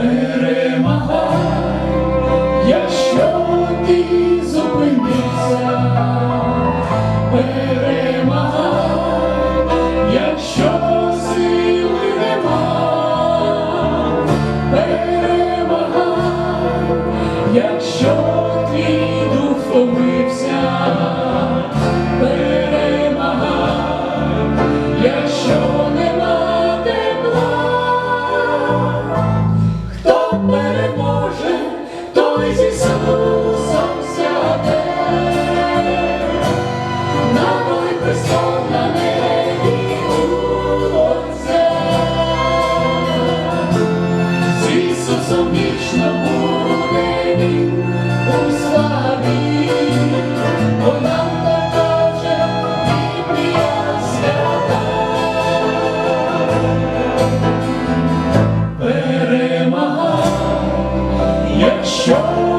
перемагай, якщо ти зупинився, перемагай, якщо сили нема, перемагай, якщо твій дух помився. Перемагай,